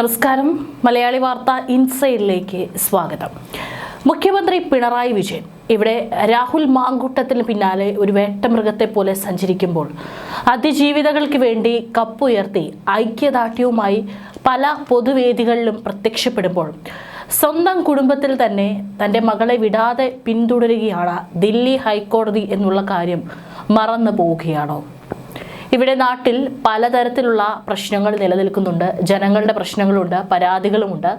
നമസ്കാരം. മലയാളി വാർത്ത ഇൻസൈഡിലേക്ക് സ്വാഗതം. മുഖ്യമന്ത്രി പിണറായി വിജയൻ ഇവിടെ രാഹുൽ മാങ്കൂട്ടത്തിന് പിന്നാലെ ഒരു വേട്ടമൃഗത്തെ പോലെ സഞ്ചരിക്കുമ്പോൾ അതിജീവിതകൾക്ക് വേണ്ടി കപ്പുയർത്തി ഐക്യദാർഢ്യവുമായി പല പൊതുവേദികളിലും പ്രത്യക്ഷപ്പെടുമ്പോൾ സ്വന്തം കുടുംബത്തിൽ തന്നെ തന്റെ മകളെ വിടാതെ പിന്തുടരുകയാണ് ദില്ലി ഹൈക്കോടതി എന്നുള്ള കാര്യം മറന്നു പോവുകയാണോ? ഇവിടെ നാട്ടിൽ പലതരത്തിലുള്ള പ്രശ്നങ്ങൾ നിലനിൽക്കുന്നുണ്ട്. ജനങ്ങളുടെ പ്രശ്നങ്ങളുണ്ട് പരാതികളുമുണ്ട്.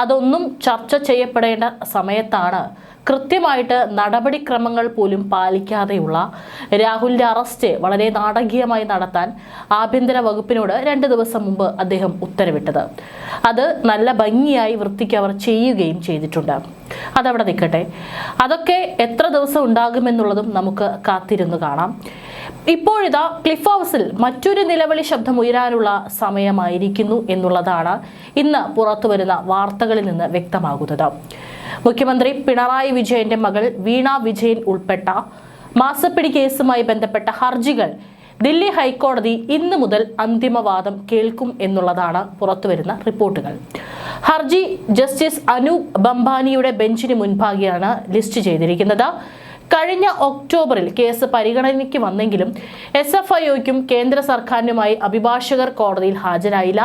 അതൊന്നും ചർച്ച ചെയ്യപ്പെടേണ്ട സമയത്താണ് കൃത്യമായിട്ട് നടപടിക്രമങ്ങൾ പോലും പാലിക്കാതെയുള്ള രാഹുലിന്റെ അറസ്റ്റ് വളരെ നാടകീയമായി നടത്താൻ ആഭ്യന്തര വകുപ്പിനോട് രണ്ട് ദിവസം മുമ്പ് അദ്ദേഹം ഉത്തരവിട്ടത്. അത് നല്ല ഭംഗിയായി വൃത്തിക്ക് അവർ ചെയ്യുകയും ചെയ്തിട്ടുണ്ട്. അതവിടെ നിൽക്കട്ടെ. അതൊക്കെ എത്ര ദിവസം ഉണ്ടാകുമെന്നുള്ളതും നമുക്ക് കാത്തിരുന്ന് കാണാം. ഇപ്പോഴിതാ ക്ലിഫ് ഹൗസിൽ മറ്റൊരു നിലവിളി ശബ്ദം ഉയരാനുള്ള സമയമായിരിക്കുന്നു എന്നുള്ളതാണ് ഇന്ന് പുറത്തുവരുന്ന വാർത്തകളിൽ നിന്ന് വ്യക്തമാകുന്നത്. മുഖ്യമന്ത്രി പിണറായി വിജയന്റെ മകൾ വീണ വിജയൻ ഉൾപ്പെട്ട മാസപ്പിടി കേസുമായി ബന്ധപ്പെട്ട ഹർജികൾ ദില്ലി ഹൈക്കോടതി ഇന്ന് മുതൽ അന്തിമവാദം കേൾക്കും എന്നുള്ളതാണ് പുറത്തുവരുന്ന റിപ്പോർട്ടുകൾ. ഹർജി ജസ്റ്റിസ് അനൂപ് ബംബാനിയുടെ ബെഞ്ചിന് മുൻപാകെയാണ് ലിസ്റ്റ് ചെയ്തിരിക്കുന്നത്. കഴിഞ്ഞ ഒക്ടോബറിൽ കേസ് പരിഗണനയ്ക്ക് വന്നെങ്കിലും എസ് എഫ് ഐഒയ്ക്കും കേന്ദ്ര സർക്കാരിനുമായി അഭിഭാഷകർ കോടതിയിൽ ഹാജരായില്ല.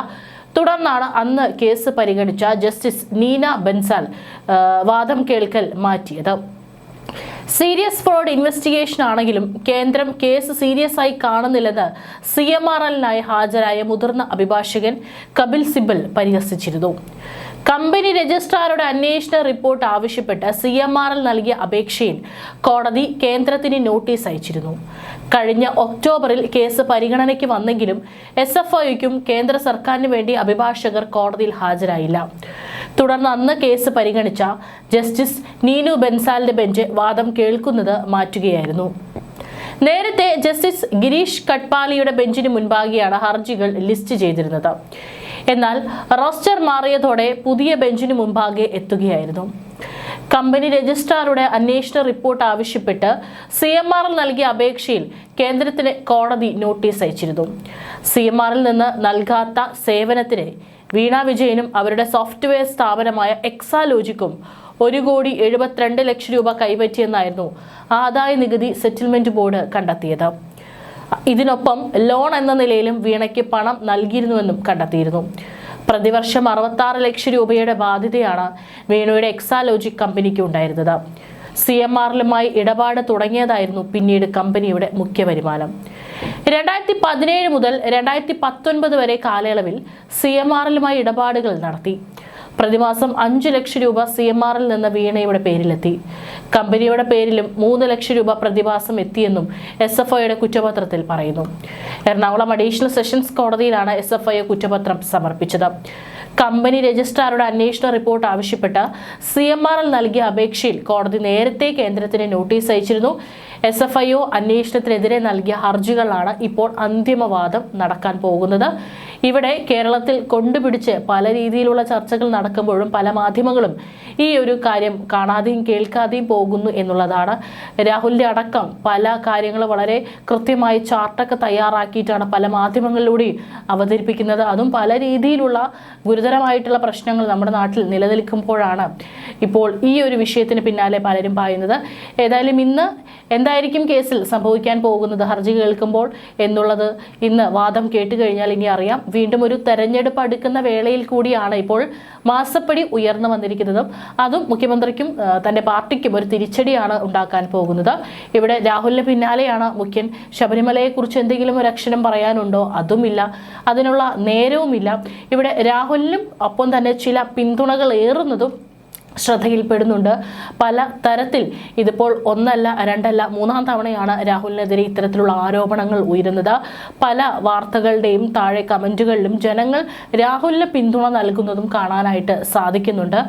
തുടർന്നാണ് അന്ന് കേസ് പരിഗണിച്ച ജസ്റ്റിസ് നീന ബൻസാൽ വാദം കേൾക്കൽ മാറ്റിയത്. സീരിയസ് ഫ്രോഡ് ഇൻവെസ്റ്റിഗേഷൻ ആണെങ്കിലും കേന്ദ്രം കേസ് സീരിയസ് ആയി കാണുന്നില്ലെന്ന് സി എം ആർ എല്ലിനായി ഹാജരായ മുതിർന്ന അഭിഭാഷകൻ കപിൽ സിബൽ പരിഹസിച്ചിരുന്നു. കമ്പനി രജിസ്ട്രാറുടെ അന്വേഷണ റിപ്പോർട്ട് ആവശ്യപ്പെട്ട് സി എം ആർ എൽ നൽകിയ അപേക്ഷയിൽ കോടതി കേന്ദ്രത്തിന് നോട്ടീസ് അയച്ചിരുന്നു. കഴിഞ്ഞ ഒക്ടോബറിൽ കേസ് പരിഗണനയ്ക്ക് വന്നെങ്കിലും എസ് എഫ് ഐക്കും കേന്ദ്ര സർക്കാരിനു വേണ്ടി അഭിഭാഷകർ കോടതിയിൽ ഹാജരായില്ല. തുടർന്ന് അന്ന് കേസ് പരിഗണിച്ച ജസ്റ്റിസ് നീനു ബെൻസാലിന്റെ ബെഞ്ച് വാദം കേൾക്കുന്നത് മാറ്റുകയായിരുന്നു. നേരത്തെ ജസ്റ്റിസ് ഗിരീഷ് കട്പാലിയുടെ ബെഞ്ചിന് മുൻപാകെയാണ് ഹർജികൾ ലിസ്റ്റ് ചെയ്തിരുന്നത്. എന്നാൽ റോസ്റ്റർ മാറിയതോടെ പുതിയ ബെഞ്ചിന് മുമ്പാകെ എത്തുകയായിരുന്നു. കമ്പനി രജിസ്ട്രാറുടെ അന്വേഷണ റിപ്പോർട്ട് ആവശ്യപ്പെട്ട് സി എം ആർ നൽകിയ അപേക്ഷയിൽ കേന്ദ്രത്തിന് കോടതി നോട്ടീസ് അയച്ചിരുന്നു. സി എം ആറിൽ നിന്ന് നൽകാത്ത സേവനത്തിന് വീണ വിജയനും അവരുടെ സോഫ്റ്റ്വെയർ സ്ഥാപനമായ എക്സാലോജിക്കും ഒരു കോടി എഴുപത്തിരണ്ട് ലക്ഷം രൂപ കൈപ്പറ്റിയെന്നായിരുന്നു ആദായ നികുതി സെറ്റിൽമെന്റ് ബോർഡ് കണ്ടെത്തിയത്. ഇതിനൊപ്പം ലോൺ എന്ന നിലയിലും വീണയ്ക്ക് പണം നൽകിയിരുന്നുവെന്നും കണ്ടെത്തിയിരുന്നു. പ്രതിവർഷം അറുപത്താറ് ലക്ഷം രൂപയുടെ ബാധ്യതയാണ് വീണയുടെ എക്സാലോജിക് കമ്പനിക്ക് ഉണ്ടായിരുന്നത്. സി എം ആറിലുമായി ഇടപാട് തുടങ്ങിയതായിരുന്നു പിന്നീട് കമ്പനിയുടെ മുഖ്യ വരുമാനം. രണ്ടായിരത്തി പതിനേഴ് മുതൽ രണ്ടായിരത്തി പത്തൊൻപത് വരെ കാലയളവിൽ സി എം ആറിലുമായി ഇടപാടുകൾ നടത്തി. പ്രതിമാസം അഞ്ചു ലക്ഷം രൂപ സി എം ആറിൽ നിന്ന് വീണയുടെ പേരിലെത്തി. കമ്പനിയുടെ പേരിലും മൂന്ന് ലക്ഷം രൂപ പ്രതിമാസം എത്തിയെന്നും എസ് എഫ് ഐയുടെ കുറ്റപത്രത്തിൽ പറയുന്നു. എറണാകുളം അഡീഷണൽ സെഷൻസ് കോടതിയിലാണ് എസ് എഫ് ഐ കുറ്റപത്രം സമർപ്പിച്ചത്. കമ്പനി രജിസ്ട്രാറുടെ അന്വേഷണ റിപ്പോർട്ട് ആവശ്യപ്പെട്ട് സി എം ആർ എൽ നൽകിയ അപേക്ഷയിൽ കോടതി നേരത്തെ കേന്ദ്രത്തിന് നോട്ടീസ് അയച്ചിരുന്നു. എസ് എഫ് ഐ ഒ അന്വേഷണത്തിനെതിരെ നൽകിയ ഹർജികളാണ് ഇപ്പോൾ അന്തിമവാദം നടക്കാൻ പോകുന്നത്. ഇവിടെ കേരളത്തിൽ കൊണ്ടുപിടിച്ച് പല രീതിയിലുള്ള ചർച്ചകൾ നടക്കുമ്പോഴും പല മാധ്യമങ്ങളും ഈ ഒരു കാര്യം കാണാതെയും കേൾക്കാതെയും പോകുന്നു എന്നുള്ളതാണ് രാഹുലിന്റെ അടക്കം പല കാര്യങ്ങൾ വളരെ കൃത്യമായി ചാർട്ടൊക്കെ തയ്യാറാക്കിയിട്ടാണ് പല മാധ്യമങ്ങളിലൂടെയും അവതരിപ്പിക്കുന്നത്. അതും പല രീതിയിലുള്ള ഗുരുതരമായിട്ടുള്ള പ്രശ്നങ്ങൾ നമ്മുടെ നാട്ടിൽ നിലനിൽക്കുമ്പോഴാണ് ഇപ്പോൾ ഈ ഒരു വിഷയത്തിന് പിന്നാലെ പലരും പറയുന്നത്. ഏതായാലും ഇന്ന് എന്തായിരിക്കും കേസിൽ സംഭവിക്കാൻ പോകുന്നത്? ഹർജി കേൾക്കുമ്പോൾ എന്നുള്ളത് ഇന്ന് വാദം കേട്ട് കഴിഞ്ഞാൽ ഇനി അറിയാം. വീണ്ടും ഒരു തെരഞ്ഞെടുപ്പ് അടുക്കുന്ന വേളയിൽ കൂടിയാണ് ഇപ്പോൾ മാസപ്പടി ഉയർന്നു വന്നിരിക്കുന്നതും. അതും മുഖ്യമന്ത്രിക്കും തന്റെ പാർട്ടിക്കും ഒരു തിരിച്ചടിയാണ് ഉണ്ടാക്കാൻ പോകുന്നത്. ഇവിടെ രാഹുലിന് പിന്നാലെയാണ് മുഖ്യൻ. ശബരിമലയെക്കുറിച്ച് എന്തെങ്കിലും ഒരു അക്ഷരം പറയാനുണ്ടോ? അതുമില്ല. അതിനുള്ള നേരവുമില്ല. ഇവിടെ രാഹുലിനും ഒപ്പം തന്നെ ചില പിന്തുണകൾ ഏറുന്നതും ശ്രദ്ധയിൽപ്പെടുന്നുണ്ട്. പല തരത്തിൽ ഇതിപ്പോൾ ഒന്നല്ല രണ്ടല്ല മൂന്നാം തവണയാണ് രാഹുലിനെതിരെ ഇത്തരത്തിലുള്ള ആരോപണങ്ങൾ ഉയരുന്നത്. പല വാർത്തകളുടെയും താഴെ കമന്റുകളിലും ജനങ്ങൾ രാഹുലിന് പിന്തുണ നൽകുന്നതും കാണാനായിട്ട് സാധിക്കുന്നുണ്ട്.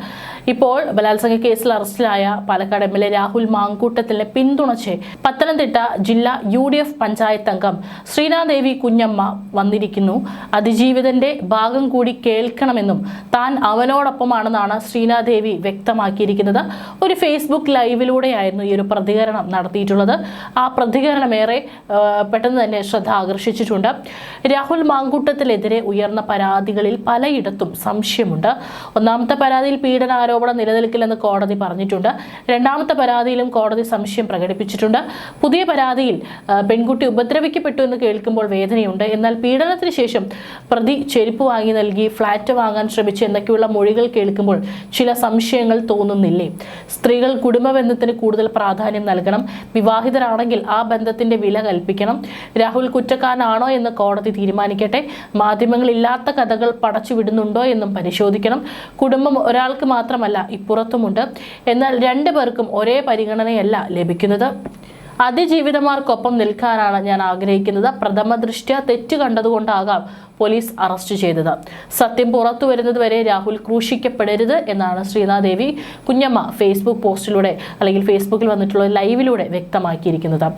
ഇപ്പോൾ ബലാത്സംഗ കേസിൽ അറസ്റ്റിലായ Palakkad M L A Rahul മാങ്കൂട്ടത്തിനെ പിന്തുണച്ച് പത്തനംതിട്ട ജില്ലാ യു ഡി എഫ് പഞ്ചായത്ത് അംഗം ശ്രീനാദേവി കുഞ്ഞമ്മ വന്നിരിക്കുന്നു. അതിജീവിതന്റെ ഭാഗം കൂടി കേൾക്കണമെന്നും താൻ അവനോടൊപ്പമാണെന്നാണ് ശ്രീനാദേവി വ്യക്തമാക്കിയിരിക്കുന്നത്. ഒരു ഫേസ്ബുക്ക് ലൈവിലൂടെയായിരുന്നു ഈ ഒരു പ്രതികരണം നടത്തിയിട്ടുള്ളത്. ആ പ്രതികരണം ഏറെ പെട്ടെന്ന് തന്നെ ശ്രദ്ധ ആകർഷിച്ചിട്ടുണ്ട്. രാഹുൽ മാങ്കൂട്ടത്തിലെതിരെ ഉയർന്ന പരാതികളിൽ പലയിടത്തും സംശയമുണ്ട്. ഒന്നാമത്തെ പരാതിയിൽ പീഡനാരോപണം നിലനിൽക്കില്ലെന്ന് കോടതി പറഞ്ഞിട്ടുണ്ട്. രണ്ടാമത്തെ പരാതിയിലും കോടതി സംശയം പ്രകടിപ്പിച്ചിട്ടുണ്ട്. പുതിയ പരാതിയിൽ പെൺകുട്ടി ഉപദ്രവിക്കപ്പെട്ടു എന്ന് കേൾക്കുമ്പോൾ വേദനയുണ്ട്. എന്നാൽ പീഡനത്തിന് ശേഷം പ്രതി ചെരുപ്പ് വാങ്ങി നൽകി ഫ്ലാറ്റ് വാങ്ങാൻ ശ്രമിച്ചു എന്നൊക്കെയുള്ള മൊഴികൾ കേൾക്കുമ്പോൾ ചില സംശയങ്ങൾ തോന്നുന്നില്ലേ? സ്ത്രീകൾ കുടുംബ ബന്ധത്തിന് കൂടുതൽ പ്രാധാന്യം നൽകണം. വിവാഹിതരാണെങ്കിൽ ആ ബന്ധത്തിന്റെ വില കൽപ്പിക്കണം. രാഹുൽ കുറ്റക്കാരനാണോ എന്ന് കോടതി തീരുമാനിക്കട്ടെ. മാധ്യമങ്ങൾ ഇല്ലാത്ത കഥകൾ പടച്ചുവിടുന്നുണ്ടോ എന്നും പരിശോധിക്കണം. കുടുംബം ഒരാൾക്ക് മാത്രമല്ല ഇപ്പുറത്തുമുണ്ട്. എന്നാൽ രണ്ടു പേർക്കും ഒരേ പരിഗണനയല്ല ലഭിക്കുന്നത്. അതിജീവിതമാർക്കൊപ്പം നിൽക്കാനാണ് ഞാൻ ആഗ്രഹിക്കുന്നത്. പ്രഥമ ദൃഷ്ട്യ തെറ്റ് കണ്ടതുകൊണ്ടാകാം പോലീസ് അറസ്റ്റ് ചെയ്തത്. സത്യം പുറത്തു വരുന്നതുവരെ രാഹുൽ ക്രൂശിക്കപ്പെടരുത് എന്നാണ് ശ്രീനാദേവി കുഞ്ഞമ്മ ഫേസ്ബുക്ക് പോസ്റ്റിലൂടെ അല്ലെങ്കിൽ ഫേസ്ബുക്കിൽ വന്നിട്ടുള്ള ലൈവിലൂടെ വ്യക്തമാക്കിയിരിക്കുന്നത്.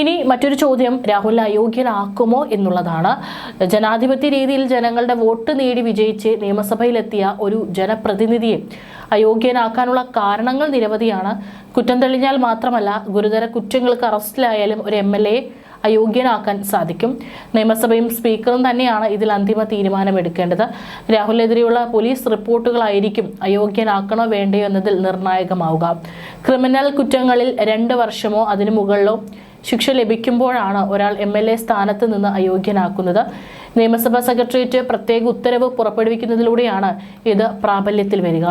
ഇനി മറ്റൊരു ചോദ്യം രാഹുൽ അയോഗ്യനാക്കുമോ എന്നുള്ളതാണ്. ജനാധിപത്യ രീതിയിൽ ജനങ്ങളുടെ വോട്ട് നേടി വിജയിച്ച് നിയമസഭയിലെത്തിയ ഒരു ജനപ്രതിനിധിയെ അയോഗ്യനാക്കാനുള്ള കാരണങ്ങൾ നിരവധിയാണ്. കുറ്റം തെളിഞ്ഞാൽ മാത്രമല്ല ഗുരുതര കുറ്റങ്ങൾക്ക് അറസ്റ്റിലായാലും ഒരു എം അയോഗ്യനാക്കാൻ സാധിക്കും. നിയമസഭയും സ്പീക്കറും തന്നെയാണ് ഇതിൽ അന്തിമ തീരുമാനമെടുക്കേണ്ടത്. രാഹുലിനെതിരെയുള്ള പോലീസ് റിപ്പോർട്ടുകളായിരിക്കും അയോഗ്യനാക്കണോ വേണ്ടയോ എന്നതിൽ നിർണായകമാവുക. ക്രിമിനൽ കുറ്റങ്ങളിൽ രണ്ട് വർഷമോ അതിനു മുകളിലോ ശിക്ഷ ലഭിക്കുമ്പോഴാണ് ഒരാൾ എം എൽ എ സ്ഥാനത്ത് നിന്ന് അയോഗ്യനാക്കുന്നത്. നിയമസഭാ സെക്രട്ടേറിയറ്റ് പ്രത്യേക ഉത്തരവ് പുറപ്പെടുവിക്കുന്നതിലൂടെയാണ് ഇത് പ്രാബല്യത്തിൽ വരിക.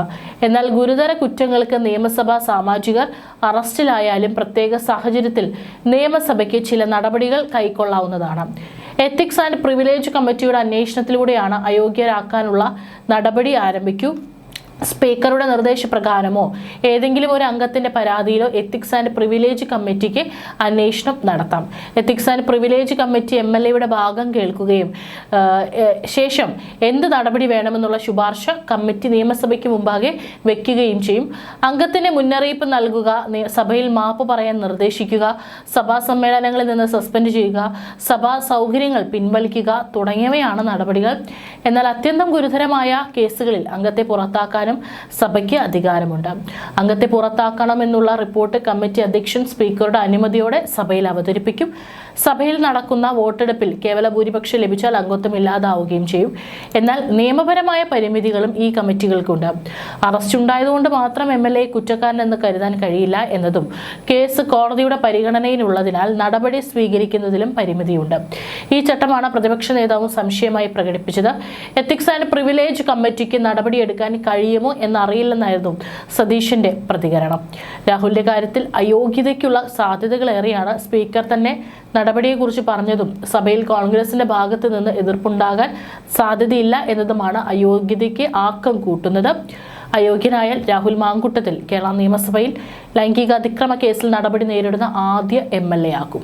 എന്നാൽ ഗുരുതര കുറ്റങ്ങൾക്ക് നിയമസഭാ സാമാജികർ അറസ്റ്റിലായാലും പ്രത്യേക സാഹചര്യത്തിൽ നിയമസഭയ്ക്ക് ചില നടപടികൾ കൈക്കൊള്ളാവുന്നതാണ്. എത്തിക്സ് ആൻഡ് പ്രിവിലേജ് കമ്മിറ്റിയുടെ അന്വേഷണത്തിലൂടെയാണ് അയോഗ്യരാക്കാനുള്ള നടപടി ആരംഭിക്കൂ. സ്പീക്കറുടെ നിർദ്ദേശപ്രകാരമോ ഏതെങ്കിലും ഒരു അംഗത്തിന്റെ പരാതിയിലോ എത്തിക്സ് ആൻഡ് പ്രിവിലേജ് കമ്മിറ്റിക്ക് അന്വേഷണം നടത്താം. Ethics and privilege committee M L എയുടെ ഭാഗം കേൾക്കുകയും ശേഷം എന്ത് നടപടി വേണമെന്നുള്ള ശുപാർശ കമ്മിറ്റി നിയമസഭയ്ക്ക് മുമ്പാകെ വെക്കുകയും ചെയ്യും. അംഗത്തിന് മുന്നറിയിപ്പ് നൽകുക സഭയിൽ മാപ്പ് പറയാൻ നിർദ്ദേശിക്കുക സഭാ സമ്മേളനങ്ങളിൽ നിന്ന് സസ്പെൻഡ് ചെയ്യുക സഭാ സൗകര്യങ്ങൾ പിൻവലിക്കുക തുടങ്ങിയവയാണ് നടപടികൾ. എന്നാൽ അത്യന്തം ഗുരുതരമായ കേസുകളിൽ അംഗത്തെ പുറത്താക്കാനും സഭയ്ക്ക് അധികാരമുണ്ട്. അംഗത്തെ പുറത്താക്കണമെന്നുള്ള റിപ്പോർട്ട് കമ്മിറ്റി അധ്യക്ഷൻ സ്പീക്കറുടെ അനുമതിയോടെ സഭയിൽ അവതരിപ്പിക്കും. സഭയിൽ നടക്കുന്ന വോട്ടെടുപ്പിൽ കേവല ഭൂരിപക്ഷം ലഭിച്ചാൽ അംഗത്വം ഇല്ലാതാവുകയും ചെയ്യും. എന്നാൽ നിയമപരമായ പരിമിതികളും ഈ കമ്മിറ്റികൾക്കുണ്ട്. അറസ്റ്റ് ഉണ്ടായതുകൊണ്ട് മാത്രം എം എൽ എ കുറ്റക്കാരനെന്ന് കരുതാൻ കഴിയില്ല എന്നതും കേസ് കോടതിയുടെ പരിഗണനയിലുള്ളതിനാൽ നടപടി സ്വീകരിക്കുന്നതിലും പരിമിതിയുണ്ട്. ഈ ചട്ടമാണ് പ്രതിപക്ഷ നേതാവും സംശയമായി പ്രകടിപ്പിച്ചത്. എത്തിക്സ് ആൻഡ് പ്രിവിലേജ് കമ്മിറ്റിക്ക് നടപടിയെടുക്കാൻ കഴിയുമോ എന്നറിയില്ലെന്നായിരുന്നു സതീഷിന്റെ പ്രതികരണം. രാഹുലിന്റെ കാര്യത്തിൽ അയോഗ്യതയ്ക്കുള്ള സാധ്യതകളേറെയാണ് സ്പീക്കർ തന്നെ നടപടിയെക്കുറിച്ച് പറഞ്ഞതും സഭയിൽ കോൺഗ്രസിന്റെ ഭാഗത്ത് നിന്ന് എതിർപ്പുണ്ടാകാൻ സാധ്യതയില്ല എന്നതുമാണ് അയോഗ്യതയ്ക്ക് ആക്കം കൂട്ടുന്നത്. അയോഗ്യനായ രാഹുൽ മാങ്കുട്ടത്തിൽ കേരള നിയമസഭയിൽ ലൈംഗിക അതിക്രമ കേസിൽ നടപടി നേരിടുന്ന ആദ്യ എം എൽ എ ആക്കും